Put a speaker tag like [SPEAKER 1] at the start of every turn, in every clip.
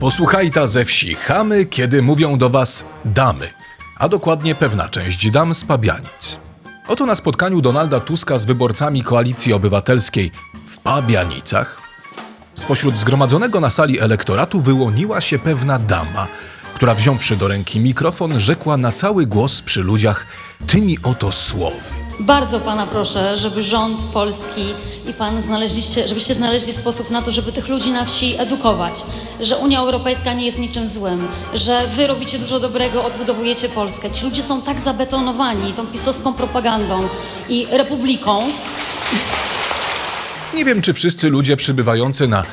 [SPEAKER 1] Posłuchaj ta ze wsi chamy, kiedy mówią do was damy, a dokładnie pewna część dam z Pabianic. Oto na spotkaniu Donalda Tuska z wyborcami Koalicji Obywatelskiej w Pabianicach spośród zgromadzonego na sali elektoratu wyłoniła się pewna dama, która wziąwszy do ręki mikrofon, rzekła na cały głos przy ludziach tymi oto słowy.
[SPEAKER 2] Bardzo pana proszę, żeby rząd polski i pan znaleźliście, żebyście znaleźli sposób na to, żeby tych ludzi na wsi edukować, że Unia Europejska nie jest niczym złym, że wy robicie dużo dobrego, odbudowujecie Polskę. Ci ludzie są tak zabetonowani tą pisowską propagandą i republiką,
[SPEAKER 1] Nie wiem, czy wszyscy ludzie przybywający na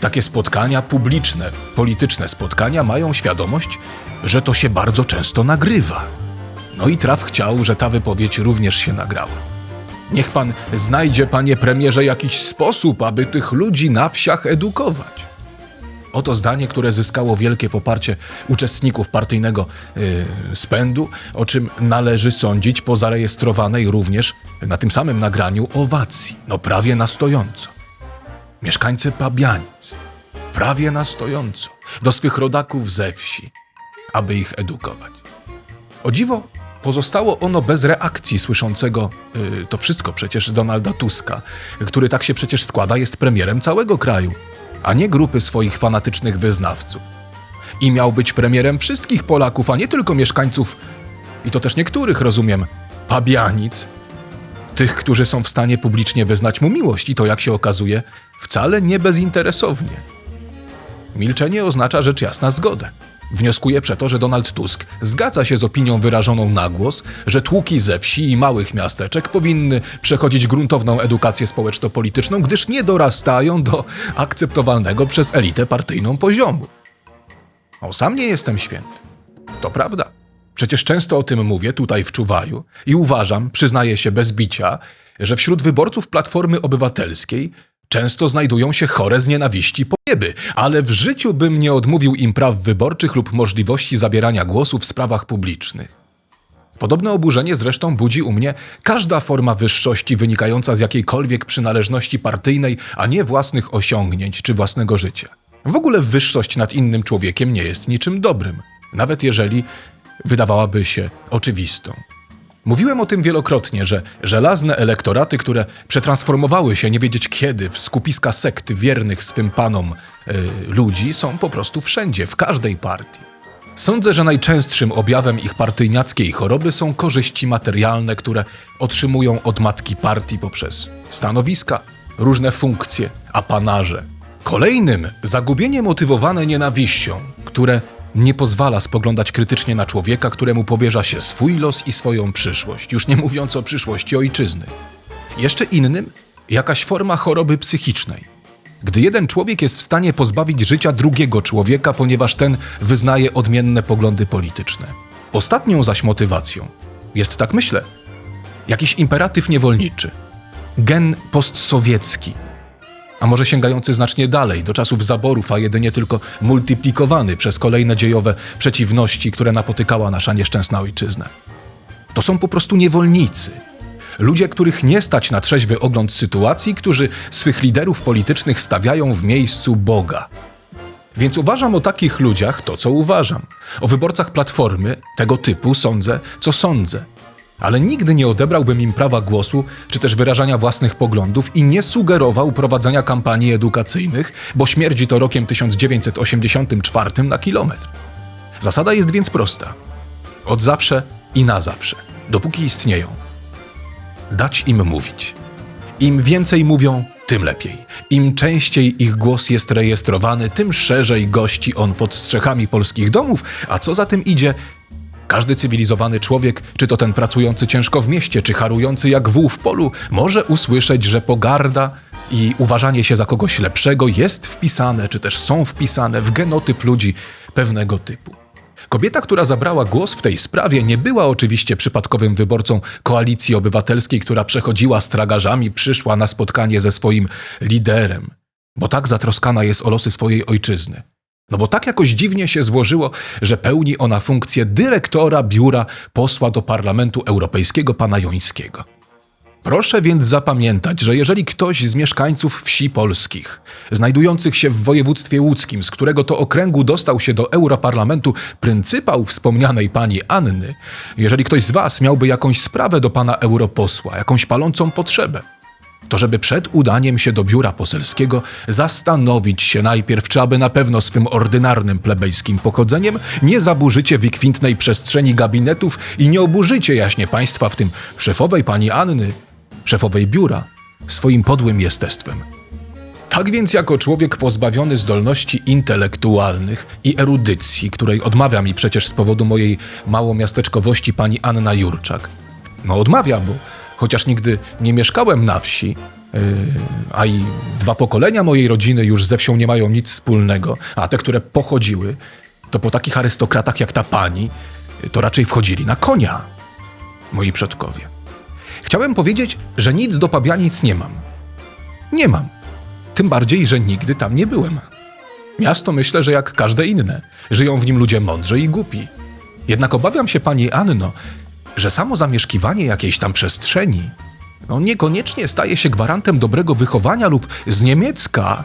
[SPEAKER 1] takie spotkania publiczne, polityczne spotkania mają świadomość, że to się bardzo często nagrywa. No i traf chciał, że ta wypowiedź również się nagrała. Niech pan znajdzie, panie premierze, jakiś sposób, aby tych ludzi na wsiach edukować. Oto zdanie, które zyskało wielkie poparcie uczestników partyjnego yy, spędu, o czym należy sądzić po zarejestrowanej również na tym samym nagraniu owacji, no prawie na stojąco. Mieszkańcy Pabianic, prawie na stojąco, do swych rodaków ze wsi, aby ich edukować. O dziwo, pozostało ono bez reakcji słyszącego yy, to wszystko przecież Donalda Tuska, który tak się przecież składa, jest premierem całego kraju, a nie grupy swoich fanatycznych wyznawców. I miał być premierem wszystkich Polaków, a nie tylko mieszkańców, i to też niektórych, rozumiem, Pabianic, tych, którzy są w stanie publicznie wyznać mu miłość, i to, jak się okazuje, wcale nie bezinteresownie. Milczenie oznacza rzecz jasna zgodę. Wnioskuję przeto, że Donald Tusk zgadza się z opinią wyrażoną na głos, że tłuki ze wsi i małych miasteczek powinny przechodzić gruntowną edukację społeczno-polityczną, gdyż nie dorastają do akceptowalnego przez elitę partyjną poziomu. O, sam nie jestem święty. To prawda. Przecież często o tym mówię tutaj w Czuwaju i uważam, przyznaję się bez bicia, że wśród wyborców Platformy Obywatelskiej często znajdują się chore z nienawiści pojeby, ale w życiu bym nie odmówił im praw wyborczych lub możliwości zabierania głosu w sprawach publicznych. Podobne oburzenie zresztą budzi u mnie każda forma wyższości wynikająca z jakiejkolwiek przynależności partyjnej, a nie własnych osiągnięć czy własnego życia. W ogóle wyższość nad innym człowiekiem nie jest niczym dobrym, nawet jeżeli wydawałaby się oczywistą. Mówiłem o tym wielokrotnie, że żelazne elektoraty, które przetransformowały się nie wiedzieć kiedy w skupiska sekt wiernych swym panom y, ludzi, są po prostu wszędzie, w każdej partii. Sądzę, że najczęstszym objawem ich partyjniackiej choroby są korzyści materialne, które otrzymują od matki partii poprzez stanowiska, różne funkcje, apanarze. Kolejnym zagubienie motywowane nienawiścią, które nie pozwala spoglądać krytycznie na człowieka, któremu powierza się swój los i swoją przyszłość, już nie mówiąc o przyszłości ojczyzny. Jeszcze innym jakaś forma choroby psychicznej. Gdy jeden człowiek jest w stanie pozbawić życia drugiego człowieka, ponieważ ten wyznaje odmienne poglądy polityczne. Ostatnią zaś motywacją jest, tak myślę, jakiś imperatyw niewolniczy, gen postsowiecki, a może sięgający znacznie dalej, do czasów zaborów, a jedynie tylko multiplikowany przez kolejne dziejowe przeciwności, które napotykała nasza nieszczęsna ojczyzna. To są po prostu niewolnicy. Ludzie, których nie stać na trzeźwy ogląd sytuacji, którzy swych liderów politycznych stawiają w miejscu Boga. Więc uważam o takich ludziach to, co uważam. O wyborcach Platformy tego typu sądzę, co sądzę. Ale nigdy nie odebrałbym im prawa głosu, czy też wyrażania własnych poglądów i nie sugerował prowadzenia kampanii edukacyjnych, bo śmierdzi to rokiem 1984 na kilometr. Zasada jest więc prosta. Od zawsze i na zawsze, dopóki istnieją. Dać im mówić. Im więcej mówią, tym lepiej. Im częściej ich głos jest rejestrowany, tym szerzej gości on pod strzechami polskich domów, a co za tym idzie, każdy cywilizowany człowiek, czy to ten pracujący ciężko w mieście, czy harujący jak wół w polu, może usłyszeć, że pogarda i uważanie się za kogoś lepszego jest wpisane, czy też są wpisane w genotyp ludzi pewnego typu. Kobieta, która zabrała głos w tej sprawie, nie była oczywiście przypadkowym wyborcą koalicji obywatelskiej, która przechodziła z tragarzami, przyszła na spotkanie ze swoim liderem, bo tak zatroskana jest o losy swojej ojczyzny. No bo tak jakoś dziwnie się złożyło, że pełni ona funkcję dyrektora biura posła do Parlamentu Europejskiego pana Jońskiego. Proszę więc zapamiętać, że jeżeli ktoś z mieszkańców wsi polskich, znajdujących się w województwie łódzkim, z którego to okręgu dostał się do Europarlamentu pryncypał wspomnianej pani Anny, jeżeli ktoś z was miałby jakąś sprawę do pana europosła, jakąś palącą potrzebę, to żeby przed udaniem się do biura poselskiego zastanowić się najpierw, czy aby na pewno swym ordynarnym plebejskim pochodzeniem nie zaburzycie wykwintnej przestrzeni gabinetów i nie oburzycie jaśnie państwa, w tym szefowej pani Anny, szefowej biura, swoim podłym jestestwem. Tak więc, jako człowiek pozbawiony zdolności intelektualnych i erudycji, której odmawia mi przecież z powodu mojej małomiasteczkowości pani Anna Jurczak, no odmawia, bo chociaż nigdy nie mieszkałem na wsi, yy, a i dwa pokolenia mojej rodziny już ze wsią nie mają nic wspólnego, a te, które pochodziły, to po takich arystokratach jak ta pani, yy, to raczej wchodzili na konia, moi przodkowie. Chciałem powiedzieć, że nic do Pabianic nie mam. Nie mam. Tym bardziej, że nigdy tam nie byłem. Miasto myślę, że jak każde inne. Żyją w nim ludzie mądrzy i głupi. Jednak obawiam się, pani Anno, że samo zamieszkiwanie jakiejś tam przestrzeni no niekoniecznie staje się gwarantem dobrego wychowania lub z niemiecka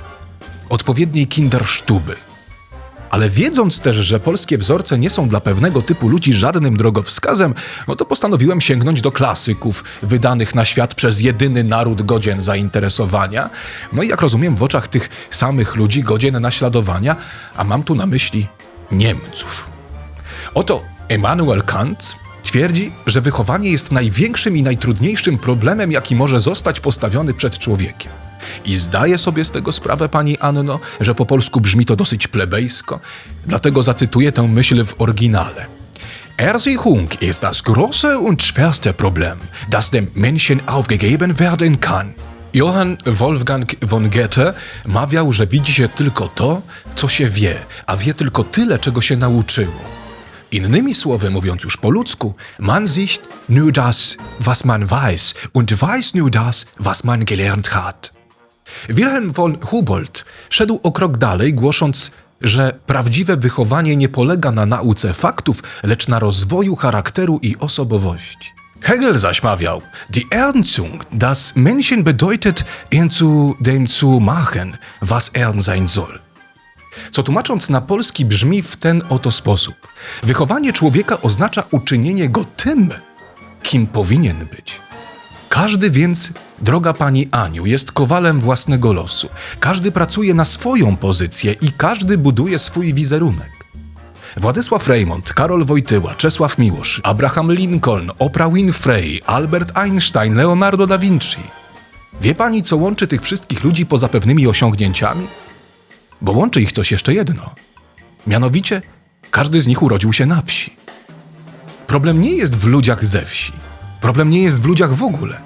[SPEAKER 1] odpowiedniej kindersztuby. Ale wiedząc też, że polskie wzorce nie są dla pewnego typu ludzi żadnym drogowskazem, no to postanowiłem sięgnąć do klasyków wydanych na świat przez jedyny naród godzien zainteresowania. No i jak rozumiem, w oczach tych samych ludzi godzien naśladowania, a mam tu na myśli Niemców. Oto Immanuel Kant twierdzi, że wychowanie jest największym i najtrudniejszym problemem, jaki może zostać postawiony przed człowiekiem. I zdaje sobie z tego sprawę pani Anno, że po polsku brzmi to dosyć plebejsko, dlatego zacytuję tę myśl w oryginale. Erziehung ist das große und schwerste Problem, das dem Menschen aufgegeben werden kann. Johann Wolfgang von Goethe mawiał, że widzi się tylko to, co się wie, a wie tylko tyle, czego się nauczyło. Innymi słowy, mówiąc już po ludzku, man sieht nur das, was man weiß und weiß nur das, was man gelernt hat. Wilhelm von Humboldt szedł o krok dalej, głosząc, że prawdziwe wychowanie nie polega na nauce faktów, lecz na rozwoju charakteru i osobowości. Hegel zaś mawiał, die Erziehung, das Männchen bedeutet, ihn zu dem zu machen, was er sein soll. Co tłumacząc na polski brzmi w ten oto sposób. Wychowanie człowieka oznacza uczynienie go tym, kim powinien być. Każdy więc, droga pani Aniu, jest kowalem własnego losu. Każdy pracuje na swoją pozycję i każdy buduje swój wizerunek. Władysław Reymont, Karol Wojtyła, Czesław Miłosz, Abraham Lincoln, Oprah Winfrey, Albert Einstein, Leonardo da Vinci. Wie pani, co łączy tych wszystkich ludzi poza pewnymi osiągnięciami? Bo łączy ich coś jeszcze jedno. Mianowicie, każdy z nich urodził się na wsi. Problem nie jest w ludziach ze wsi. Problem nie jest w ludziach w ogóle.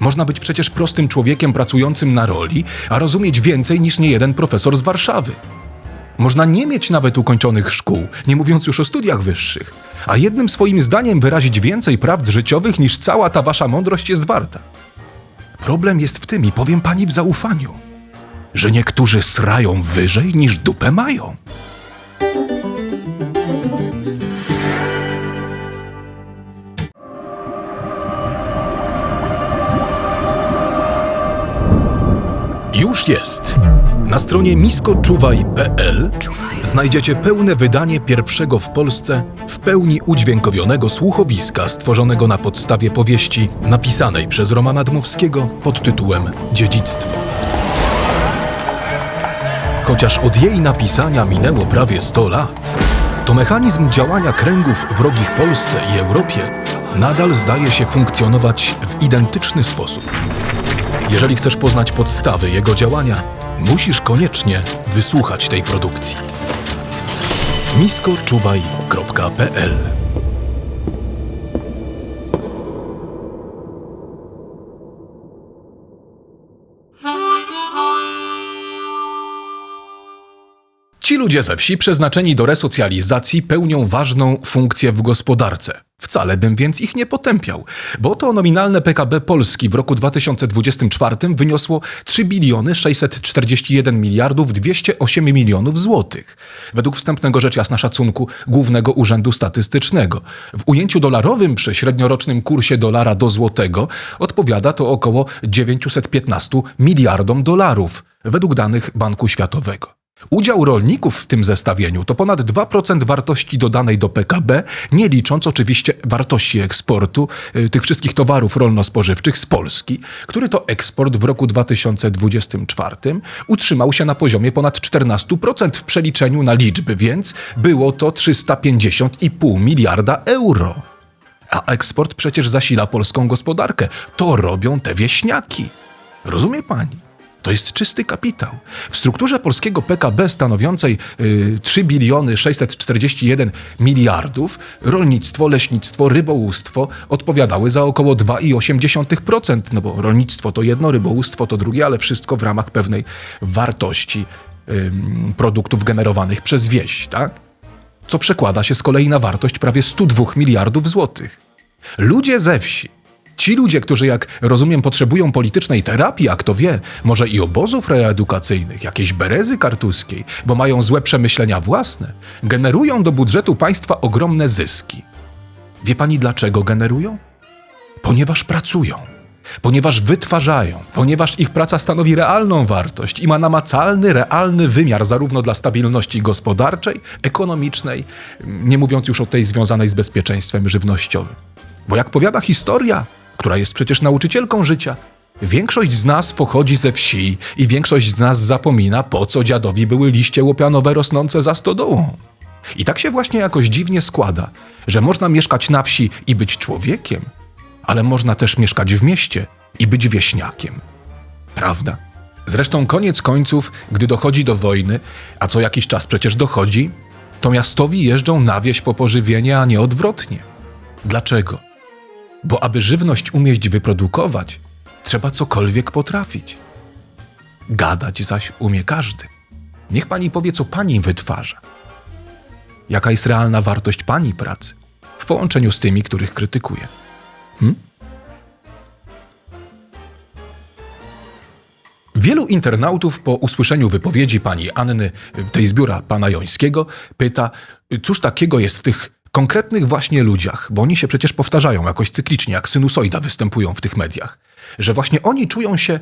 [SPEAKER 1] Można być przecież prostym człowiekiem pracującym na roli, a rozumieć więcej niż niejeden profesor z Warszawy. Można nie mieć nawet ukończonych szkół, nie mówiąc już o studiach wyższych, a jednym swoim zdaniem wyrazić więcej prawd życiowych niż cała ta wasza mądrość jest warta. Problem jest w tym, i powiem pani w zaufaniu, że niektórzy srają wyżej niż dupę mają. Już jest. Na stronie miskoczuwaj.pl znajdziecie pełne wydanie pierwszego w Polsce w pełni udźwiękowionego słuchowiska stworzonego na podstawie powieści napisanej przez Romana Dmowskiego pod tytułem Dziedzictwo. Chociaż od jej napisania minęło prawie 100 lat, to mechanizm działania kręgów wrogich Polsce i Europie nadal zdaje się funkcjonować w identyczny sposób. Jeżeli chcesz poznać podstawy jego działania, musisz koniecznie wysłuchać tej produkcji. miskoczuwaj.pl Ci ludzie ze wsi przeznaczeni do resocjalizacji pełnią ważną funkcję w gospodarce. Wcale bym więc ich nie potępiał, bo to nominalne PKB Polski w roku 2024 wyniosło 3 biliony 641 miliardów 208 milionów złotych. Według wstępnego rzecz jasna szacunku Głównego Urzędu Statystycznego. W ujęciu dolarowym przy średniorocznym kursie dolara do złotego odpowiada to około 915 miliardom dolarów, według danych Banku Światowego. Udział rolników w tym zestawieniu to ponad 2% wartości dodanej do PKB, nie licząc oczywiście wartości eksportu y, tych wszystkich towarów rolno-spożywczych z Polski, który to eksport w roku 2024 utrzymał się na poziomie ponad 14% w przeliczeniu na liczby, więc było to 350,5 miliarda euro. A eksport przecież zasila polską gospodarkę. To robią te wieśniaki. Rozumie pani? To jest czysty kapitał. W strukturze polskiego PKB stanowiącej y, 3 biliony 641 miliardów rolnictwo, leśnictwo, rybołówstwo odpowiadały za około 2,8%, no bo rolnictwo to jedno, rybołówstwo to drugie, ale wszystko w ramach pewnej wartości y, produktów generowanych przez wieś, tak? Co przekłada się z kolei na wartość prawie 102 miliardów złotych. Ludzie ze wsi Ci ludzie, którzy, jak rozumiem, potrzebują politycznej terapii, a kto wie, może i obozów reedukacyjnych, jakiejś berezy kartuskiej, bo mają złe przemyślenia własne, generują do budżetu państwa ogromne zyski. Wie pani dlaczego generują? Ponieważ pracują. Ponieważ wytwarzają, ponieważ ich praca stanowi realną wartość i ma namacalny, realny wymiar zarówno dla stabilności gospodarczej, ekonomicznej, nie mówiąc już o tej związanej z bezpieczeństwem żywnościowym. Bo jak powiada historia, która jest przecież nauczycielką życia. Większość z nas pochodzi ze wsi i większość z nas zapomina, po co dziadowi były liście łopianowe rosnące za stodołą. I tak się właśnie jakoś dziwnie składa, że można mieszkać na wsi i być człowiekiem, ale można też mieszkać w mieście i być wieśniakiem. Prawda? Zresztą koniec końców, gdy dochodzi do wojny, a co jakiś czas przecież dochodzi, to miastowi jeżdżą na wieś po pożywienie, a nie odwrotnie. Dlaczego? Bo aby żywność umieć wyprodukować, trzeba cokolwiek potrafić. Gadać zaś umie każdy. Niech pani powie, co pani wytwarza. Jaka jest realna wartość pani pracy w połączeniu z tymi, których krytykuje. Hm? Wielu internautów po usłyszeniu wypowiedzi pani Anny, tej z biura pana Jońskiego, pyta, cóż takiego jest w tych konkretnych właśnie ludziach, bo oni się przecież powtarzają jakoś cyklicznie, jak sinusoida występują w tych mediach, że właśnie oni czują się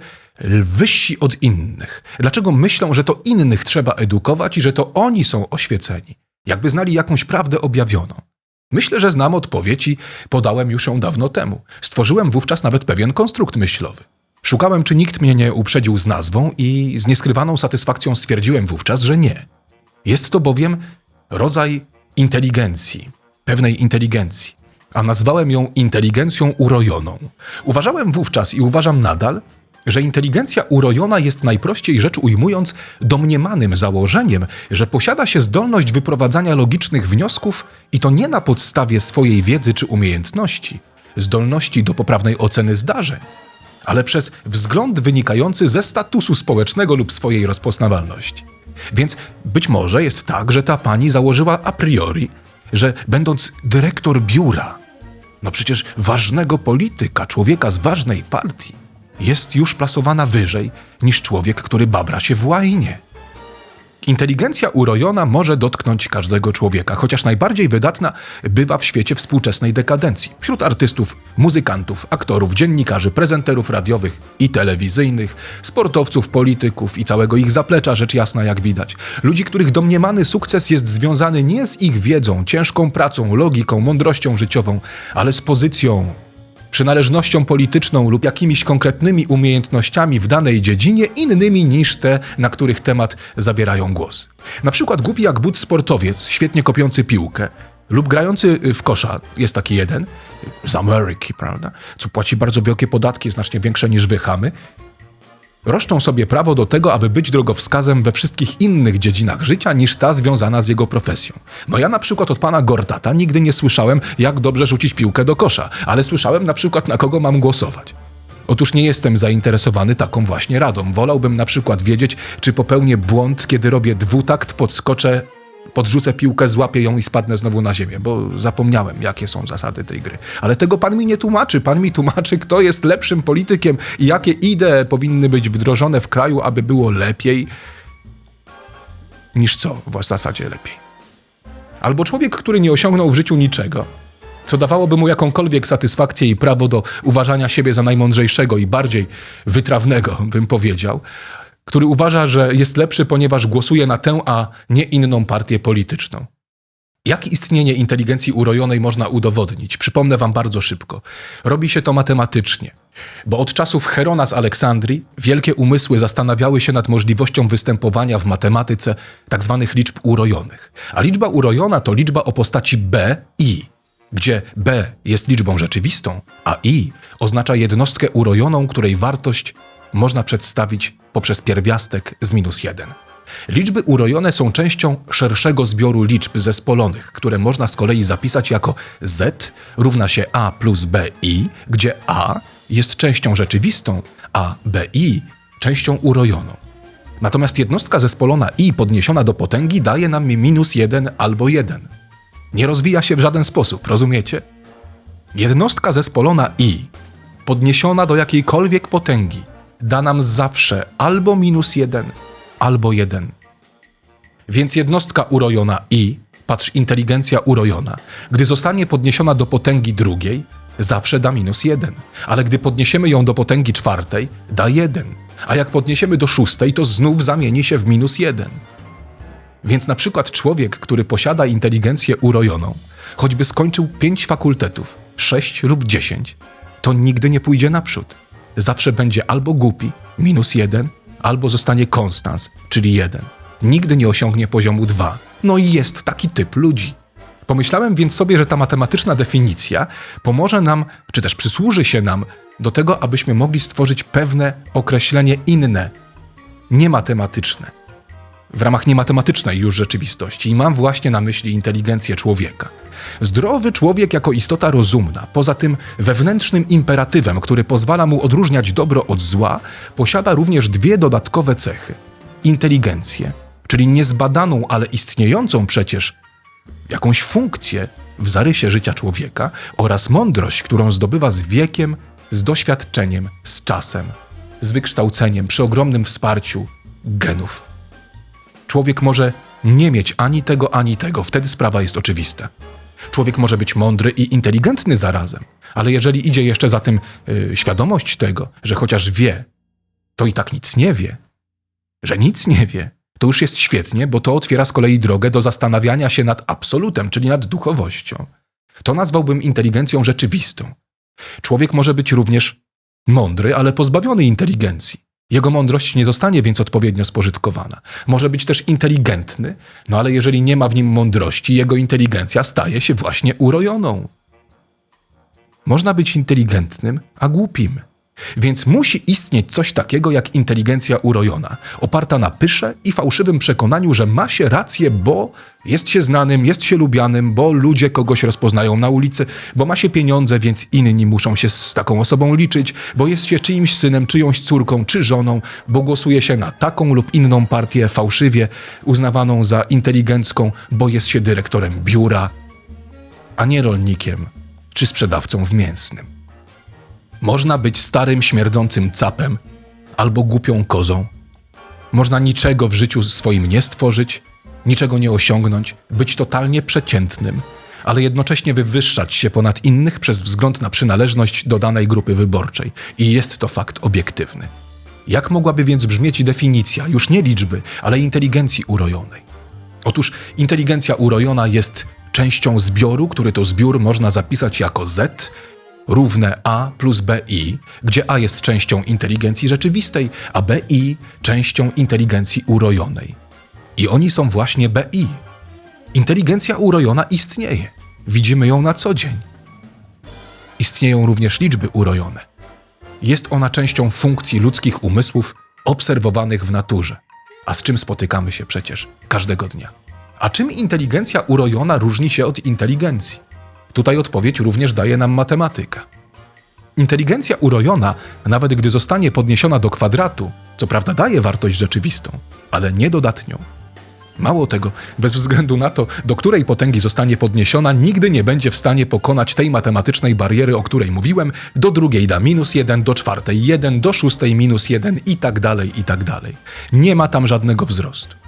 [SPEAKER 1] wyżsi od innych. Dlaczego myślą, że to innych trzeba edukować i że to oni są oświeceni? Jakby znali jakąś prawdę objawioną. Myślę, że znam odpowiedź i podałem już ją dawno temu. Stworzyłem wówczas nawet pewien konstrukt myślowy. Szukałem, czy nikt mnie nie uprzedził z nazwą i z nieskrywaną satysfakcją stwierdziłem wówczas, że nie. Jest to bowiem rodzaj inteligencji, pewnej inteligencji, a nazwałem ją inteligencją urojoną. Uważałem wówczas i uważam nadal, że inteligencja urojona jest najprościej rzecz ujmując domniemanym założeniem, że posiada się zdolność wyprowadzania logicznych wniosków i to nie na podstawie swojej wiedzy czy umiejętności, zdolności do poprawnej oceny zdarzeń, ale przez wzgląd wynikający ze statusu społecznego lub swojej rozpoznawalności. Więc być może jest tak, że ta pani założyła a priori, że będąc dyrektor biura, no przecież ważnego polityka, człowieka z ważnej partii, jest już plasowana wyżej niż człowiek, który babra się w łajnie. Inteligencja urojona może dotknąć każdego człowieka, chociaż najbardziej wydatna bywa w świecie współczesnej dekadencji. Wśród artystów, muzykantów, aktorów, dziennikarzy, prezenterów radiowych i telewizyjnych, sportowców, polityków i całego ich zaplecza, rzecz jasna jak widać. Ludzi, których domniemany sukces jest związany nie z ich wiedzą, ciężką pracą, logiką, mądrością życiową, ale z pozycją, przynależnością polityczną lub jakimiś konkretnymi umiejętnościami w danej dziedzinie innymi niż te, na których temat zabierają głos. Na przykład głupi jak but sportowiec, świetnie kopiący piłkę, lub grający w kosza, jest taki jeden, z Ameryki, prawda, co płaci bardzo wielkie podatki, znacznie większe niż wychamy, roszczą sobie prawo do tego, aby być drogowskazem we wszystkich innych dziedzinach życia niż ta związana z jego profesją. No ja na przykład od pana Gortata nigdy nie słyszałem, jak dobrze rzucić piłkę do kosza, ale słyszałem na przykład, na kogo mam głosować. Otóż nie jestem zainteresowany taką właśnie radą. Wolałbym na przykład wiedzieć, czy popełnię błąd, kiedy robię dwutakt, podskoczę, podrzucę piłkę, złapię ją i spadnę znowu na ziemię, bo zapomniałem, jakie są zasady tej gry. Ale tego pan mi nie tłumaczy. Pan mi tłumaczy, kto jest lepszym politykiem i jakie idee powinny być wdrożone w kraju, aby było lepiej niż co w zasadzie lepiej. Albo człowiek, który nie osiągnął w życiu niczego, co dawałoby mu jakąkolwiek satysfakcję i prawo do uważania siebie za najmądrzejszego i bardziej wytrawnego, bym powiedział, który uważa, że jest lepszy, ponieważ głosuje na tę, a nie inną partię polityczną. Jak istnienie inteligencji urojonej można udowodnić? Przypomnę wam bardzo szybko. Robi się to matematycznie, bo od czasów Herona z Aleksandrii wielkie umysły zastanawiały się nad możliwością występowania w matematyce tzw. liczb urojonych. A liczba urojona to liczba o postaci b, i, gdzie b jest liczbą rzeczywistą, a i oznacza jednostkę urojoną, której wartość można przedstawić poprzez pierwiastek z minus 1. Liczby urojone są częścią szerszego zbioru liczb zespolonych, które można z kolei zapisać jako z równa się a plus bi, gdzie a jest częścią rzeczywistą, a bi częścią urojoną. Natomiast jednostka zespolona i podniesiona do potęgi daje nam minus 1 albo 1. Nie rozwija się w żaden sposób, rozumiecie? Jednostka zespolona i podniesiona do jakiejkolwiek potęgi da nam zawsze albo minus 1, albo 1. Więc jednostka urojona i, patrz inteligencja urojona, gdy zostanie podniesiona do potęgi drugiej, zawsze da minus 1. Ale gdy podniesiemy ją do potęgi czwartej, da 1. A jak podniesiemy do szóstej, to znów zamieni się w minus 1. Więc na przykład człowiek, który posiada inteligencję urojoną, choćby skończył 5 fakultetów, 6 lub 10, to nigdy nie pójdzie naprzód. Zawsze będzie albo głupi, minus 1, albo zostanie konstans, czyli 1. Nigdy nie osiągnie poziomu 2. No i jest taki typ ludzi. Pomyślałem więc sobie, że ta matematyczna definicja pomoże nam, czy też przysłuży się nam do tego, abyśmy mogli stworzyć pewne określenie inne, niematematyczne, w ramach niematematycznej już rzeczywistości. I mam właśnie na myśli inteligencję człowieka. Zdrowy człowiek jako istota rozumna, poza tym wewnętrznym imperatywem, który pozwala mu odróżniać dobro od zła, posiada również dwie dodatkowe cechy: inteligencję, czyli niezbadaną, ale istniejącą przecież jakąś funkcję w zarysie życia człowieka, oraz mądrość, którą zdobywa z wiekiem, z doświadczeniem, z czasem, z wykształceniem, przy ogromnym wsparciu genów. Człowiek może nie mieć ani tego, ani tego, wtedy sprawa jest oczywista. Człowiek może być mądry i inteligentny zarazem, ale jeżeli idzie jeszcze za tym yy, świadomość tego, że chociaż wie, to i tak nic nie wie, że nic nie wie, to już jest świetnie, bo to otwiera z kolei drogę do zastanawiania się nad absolutem, czyli nad duchowością. To nazwałbym inteligencją rzeczywistą. Człowiek może być również mądry, ale pozbawiony inteligencji. Jego mądrość nie zostanie więc odpowiednio spożytkowana. Może być też inteligentny, no ale jeżeli nie ma w nim mądrości, jego inteligencja staje się właśnie urojoną. Można być inteligentnym, a głupim. Więc musi istnieć coś takiego jak inteligencja urojona, oparta na pysze i fałszywym przekonaniu, że ma się rację, bo jest się znanym, jest się lubianym, bo ludzie kogoś rozpoznają na ulicy, bo ma się pieniądze, więc inni muszą się z taką osobą liczyć, bo jest się czyimś synem, czyjąś córką czy żoną, bo głosuje się na taką lub inną partię fałszywie uznawaną za inteligencką, bo jest się dyrektorem biura, a nie rolnikiem czy sprzedawcą w mięsnym. Można być starym, śmierdzącym capem albo głupią kozą. Można niczego w życiu swoim nie stworzyć, niczego nie osiągnąć, być totalnie przeciętnym, ale jednocześnie wywyższać się ponad innych przez wzgląd na przynależność do danej grupy wyborczej. I jest to fakt obiektywny. Jak mogłaby więc brzmieć definicja już nie liczby, ale inteligencji urojonej? Otóż inteligencja urojona jest częścią zbioru, który to zbiór można zapisać jako Z, równe A plus BI, gdzie A jest częścią inteligencji rzeczywistej, a BI częścią inteligencji urojonej. I oni są właśnie BI. Inteligencja urojona istnieje. Widzimy ją na co dzień. Istnieją również liczby urojone. Jest ona częścią funkcji ludzkich umysłów obserwowanych w naturze, a z czym spotykamy się przecież każdego dnia. A czym inteligencja urojona różni się od inteligencji? Tutaj odpowiedź również daje nam matematyka. Inteligencja urojona, nawet gdy zostanie podniesiona do kwadratu, co prawda daje wartość rzeczywistą, ale nie dodatnią. Mało tego, bez względu na to, do której potęgi zostanie podniesiona, nigdy nie będzie w stanie pokonać tej matematycznej bariery, o której mówiłem, do drugiej da minus jeden, do czwartej jeden, do szóstej minus jeden i tak dalej, i tak dalej. Nie ma tam żadnego wzrostu.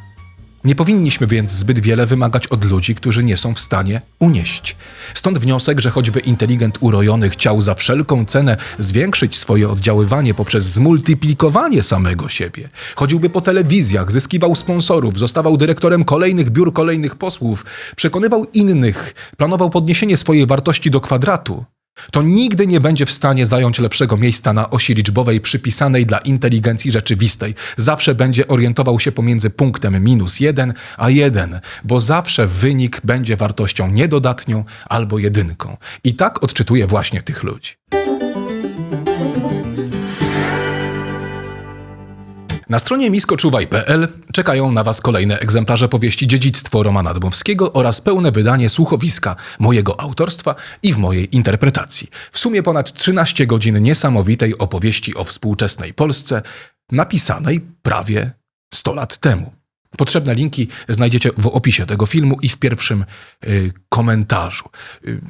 [SPEAKER 1] Nie powinniśmy więc zbyt wiele wymagać od ludzi, którzy nie są w stanie unieść. Stąd wniosek, że choćby inteligent urojony chciał za wszelką cenę zwiększyć swoje oddziaływanie poprzez zmultiplikowanie samego siebie, chodziłby po telewizjach, zyskiwał sponsorów, zostawał dyrektorem kolejnych biur kolejnych posłów, przekonywał innych, planował podniesienie swojej wartości do kwadratu, to nigdy nie będzie w stanie zająć lepszego miejsca na osi liczbowej przypisanej dla inteligencji rzeczywistej. Zawsze będzie orientował się pomiędzy punktem minus jeden a jeden, bo zawsze wynik będzie wartością niedodatnią albo jedynką. I tak odczytuje właśnie tych ludzi. Na stronie miskoczuwaj.pl czekają na Was kolejne egzemplarze powieści Dziedzictwo Romana Dmowskiego oraz pełne wydanie słuchowiska mojego autorstwa i w mojej interpretacji. W sumie ponad 13 godzin niesamowitej opowieści o współczesnej Polsce, napisanej prawie 100 lat temu. Potrzebne linki znajdziecie w opisie tego filmu i w pierwszym y, komentarzu. Y,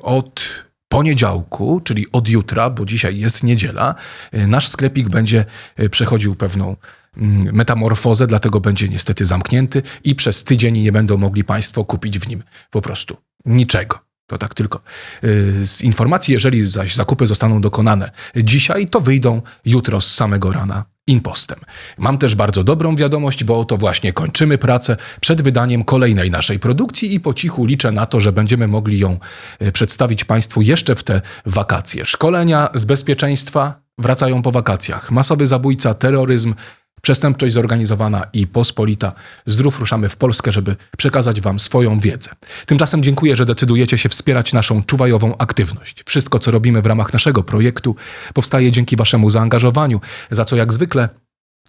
[SPEAKER 1] od poniedziałku, czyli od jutra, bo dzisiaj jest niedziela, y, nasz sklepik będzie y, przechodził pewną mm, metamorfozę, dlatego będzie niestety zamknięty i przez tydzień nie będą mogli Państwo kupić w nim po prostu niczego. To tak tylko y, z informacji, jeżeli zaś zakupy zostaną dokonane dzisiaj, to wyjdą jutro z samego rana impostem. Mam też bardzo dobrą wiadomość, bo oto właśnie kończymy pracę przed wydaniem kolejnej naszej produkcji i po cichu liczę na to, że będziemy mogli ją y, przedstawić Państwu jeszcze w te wakacje. Szkolenia z bezpieczeństwa wracają po wakacjach. Masowy zabójca, terroryzm, Przestępczość zorganizowana i pospolita. Zdrów ruszamy w Polskę, żeby przekazać Wam swoją wiedzę. Tymczasem dziękuję, że decydujecie się wspierać naszą czuwajową aktywność. Wszystko, co robimy w ramach naszego projektu, powstaje dzięki Waszemu zaangażowaniu, za co jak zwykle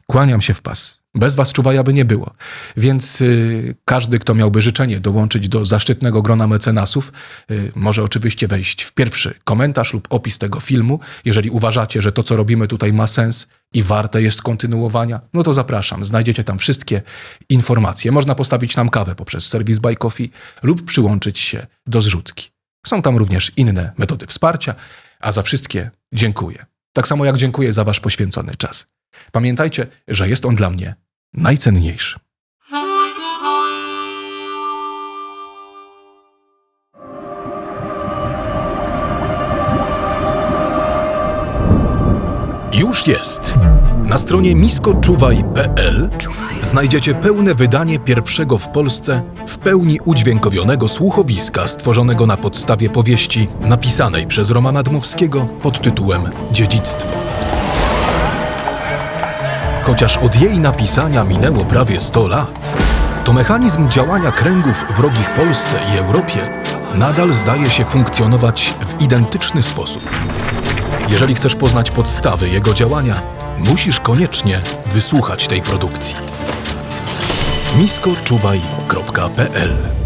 [SPEAKER 1] kłaniam się w pas. Bez Was czuwaja by nie było. Więc y, każdy, kto miałby życzenie dołączyć do zaszczytnego grona mecenasów, y, może oczywiście wejść w pierwszy komentarz lub opis tego filmu. Jeżeli uważacie, że to, co robimy tutaj ma sens i warte jest kontynuowania, no to zapraszam. Znajdziecie tam wszystkie informacje. Można postawić nam kawę poprzez serwis Buy Coffee lub przyłączyć się do zrzutki. Są tam również inne metody wsparcia, a za wszystkie dziękuję. Tak samo jak dziękuję za Wasz poświęcony czas. Pamiętajcie, że jest on dla mnie najcenniejszy. Już jest. Na stronie miskoczuwaj.pl znajdziecie pełne wydanie pierwszego w Polsce w pełni udźwiękowionego słuchowiska stworzonego na podstawie powieści napisanej przez Romana Dmowskiego pod tytułem Dziedzictwo. Chociaż od jej napisania minęło prawie 100 lat, to mechanizm działania kręgów wrogich Polsce i Europie nadal zdaje się funkcjonować w identyczny sposób. Jeżeli chcesz poznać podstawy jego działania, musisz koniecznie wysłuchać tej produkcji. miskoczuwaj.pl